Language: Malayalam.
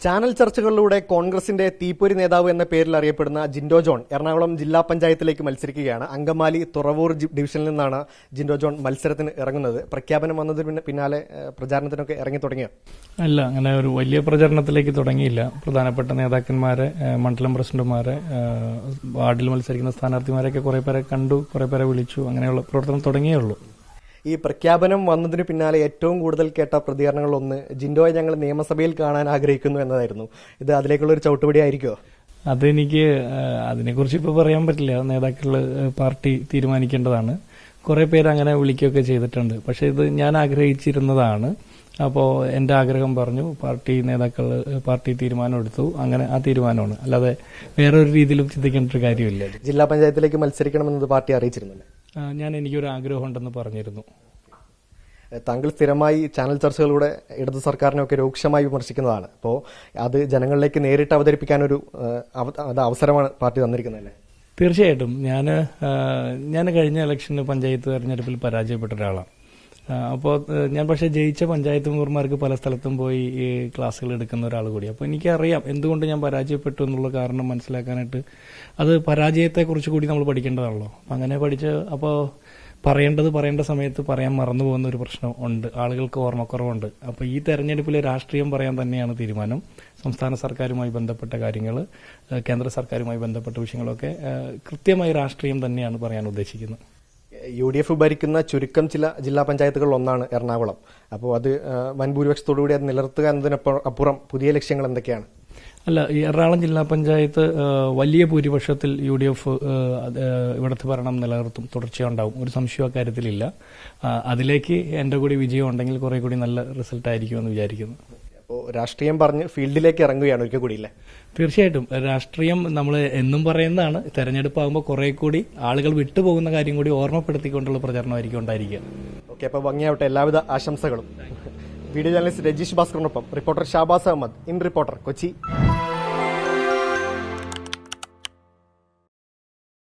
ചാനൽ ചർച്ചകളിലൂടെ കോൺഗ്രസിന്റെ തീപ്പൊരി നേതാവ് എന്ന പേരിൽ അറിയപ്പെടുന്ന ജിൻഡോ ജോൺ എറണാകുളം ജില്ലാ പഞ്ചായത്തിലേക്ക് മത്സരിക്കുകയാണ്. അങ്കമാലി തുറവൂർ ഡിവിഷനിൽ നിന്നാണ് ജിൻഡോ ജോൺ മത്സരത്തിന് ഇറങ്ങുന്നത്. പ്രഖ്യാപനം വന്നതിന് പിന്നെ- പിന്നാലെ പ്രചാരണത്തിനൊക്കെ ഇറങ്ങി തുടങ്ങിയോ? അല്ല അങ്ങനെ ഒരു വലിയ പ്രചാരണത്തിലേക്ക് തുടങ്ങിയില്ല. പ്രധാനപ്പെട്ട നേതാക്കന്മാരെ മണ്ഡലം പ്രസിഡന്റുമാരെ വാർഡിൽ മത്സരിക്കുന്ന സ്ഥാനാർത്ഥിമാരെയൊക്കെ കുറെ പേരെ കണ്ടു കുറെ പേരെ വിളിച്ചു. അങ്ങനെയുള്ള പ്രവർത്തനം തുടങ്ങിയേ ഉള്ളൂ. ഈ പ്രഖ്യാപനം വന്നതിന് പിന്നാലെ ഏറ്റവും കൂടുതൽ കേട്ട പ്രതികരണങ്ങളൊന്ന് ജിൻഡോയെ ഞങ്ങൾ നിയമസഭയിൽ കാണാൻ ആഗ്രഹിക്കുന്നു എന്നതായിരുന്നു. ഇത് അതിലേക്കുള്ള ഒരു ചവിട്ടുപടി ആയിരിക്കുമോ അതെനിക്ക് അതിനെക്കുറിച്ച് ഇപ്പോൾ പറയാൻ പറ്റില്ല. നേതാക്കൾ പാർട്ടി തീരുമാനിക്കേണ്ടതാണ്. കുറെ പേര് അങ്ങനെ വിളിക്കുകയൊക്കെ ചെയ്തിട്ടുണ്ട്. പക്ഷെ ഇത് ഞാൻ ആഗ്രഹിച്ചിരുന്നതാണ്. അപ്പോൾ എന്റെ ആഗ്രഹം പറഞ്ഞു പാർട്ടി നേതാക്കൾ പാർട്ടി തീരുമാനം എടുത്തു. അങ്ങനെ ആ തീരുമാനമാണ്. അല്ലാതെ വേറൊരു രീതിയിലും ചിന്തിക്കേണ്ട ഒരു കാര്യമില്ല. ജില്ലാ പഞ്ചായത്തിലേക്ക് മത്സരിക്കണമെന്നത് പാർട്ടി അറിയിച്ചിരുന്നില്ല. ഞാൻ എനിക്കൊരു ആഗ്രഹം ഉണ്ടെന്ന് പറഞ്ഞിരുന്നു താങ്കൾ സ്ഥിരമായി ചാനൽ ചർച്ചകളിലൂടെ ഇടതു സർക്കാരിനെയൊക്കെ രൂക്ഷമായി വിമർശിക്കുന്നതാണ്. അപ്പോൾ അത് ജനങ്ങളിലേക്ക് നേരിട്ട് അവതരിപ്പിക്കാനൊരു അത് അവസരമാണ് പാർട്ടി തന്നിരിക്കുന്നതല്ലേ? തീർച്ചയായിട്ടും. ഞാൻ ഞാൻ കഴിഞ്ഞ ഇലക്ഷന് പഞ്ചായത്ത് തെരഞ്ഞെടുപ്പിൽ പരാജയപ്പെട്ട ഒരാളാണ്. അപ്പോൾ ഞാൻ പക്ഷേ ജയിച്ച പഞ്ചായത്ത് മെമ്പർമാർക്ക് പല സ്ഥലത്തും പോയി ഈ ക്ലാസ്സുകൾ എടുക്കുന്ന ഒരാൾ കൂടി. അപ്പോൾ എനിക്കറിയാം എന്തുകൊണ്ട് ഞാൻ പരാജയപ്പെട്ടു എന്നുള്ള കാരണം മനസ്സിലാക്കാനായിട്ട്. അത് പരാജയത്തെക്കുറിച്ച് കൂടി നമ്മൾ പഠിക്കേണ്ടതാണല്ലോ. അങ്ങനെ പഠിച്ച് അപ്പോൾ പറയേണ്ടത് പറയേണ്ട സമയത്ത് പറയാൻ മറന്നു പോകുന്ന ഒരു പ്രശ്നം ഉണ്ട്. ആളുകൾക്ക് ഓർമ്മക്കുറവുണ്ട്. അപ്പോൾ ഈ തെരഞ്ഞെടുപ്പിൽ രാഷ്ട്രീയം പറയാൻ തന്നെയാണ് തീരുമാനം. സംസ്ഥാന സർക്കാരുമായി ബന്ധപ്പെട്ട കാര്യങ്ങൾ കേന്ദ്ര സർക്കാരുമായി ബന്ധപ്പെട്ട വിഷയങ്ങളൊക്കെ കൃത്യമായി രാഷ്ട്രീയം തന്നെയാണ് പറയാൻ ഉദ്ദേശിക്കുന്നത്. യു ഡി എഫ് ഭരിക്കുന്ന ചുരുക്കം ചില ജില്ലാ പഞ്ചായത്തുകളിൽ ഒന്നാണ് എറണാകുളം. അപ്പോൾ അത് വൻ ഭൂരിപക്ഷത്തോടുകൂടി അത് നിലനിർത്തുക എന്നതിനപ്പുറം അപ്പുറം പുതിയ ലക്ഷ്യങ്ങൾ എന്തൊക്കെയാണ്? അല്ല ഈ എറണാകുളം ജില്ലാ പഞ്ചായത്ത് വലിയ ഭൂരിപക്ഷത്തിൽ യു ഡി എഫ് ഇവിടുത്തെ ഭരണം നിലനിർത്തും. തുടർച്ചയുണ്ടാവും ഒരു സംശയം അക്കാര്യത്തിലില്ല അതിലേക്ക് എന്റെ കൂടി വിജയം ഉണ്ടെങ്കിൽ കുറെ കൂടി നല്ല റിസൾട്ട് ആയിരിക്കുമെന്ന് വിചാരിക്കുന്നു. രാഷ്ട്രീയം പറഞ്ഞ് ഫീൽഡിലേക്ക് ഇറങ്ങുകയാണ് ഒരിക്കൽ കൂടി ഇല്ലേ? തീർച്ചയായിട്ടും. രാഷ്ട്രീയം നമ്മൾ എന്നും പറയുന്നതാണ്. തെരഞ്ഞെടുപ്പാകുമ്പോൾ കുറെ കൂടി ആളുകൾ വിട്ടുപോകുന്ന കാര്യം കൂടി ഓർമ്മപ്പെടുത്തിക്കൊണ്ടുള്ള പ്രചരണമായിരിക്കും ഉണ്ടായിരിക്കുക. ഓക്കെ അപ്പോൾ ഭംഗിയാവട്ടെ. എല്ലാവിധ ആശംസകളും. Video journalist Rajeesh ഭാസ്കറിനൊപ്പം reporter Shabaz Ahmed. In reporter Kochi.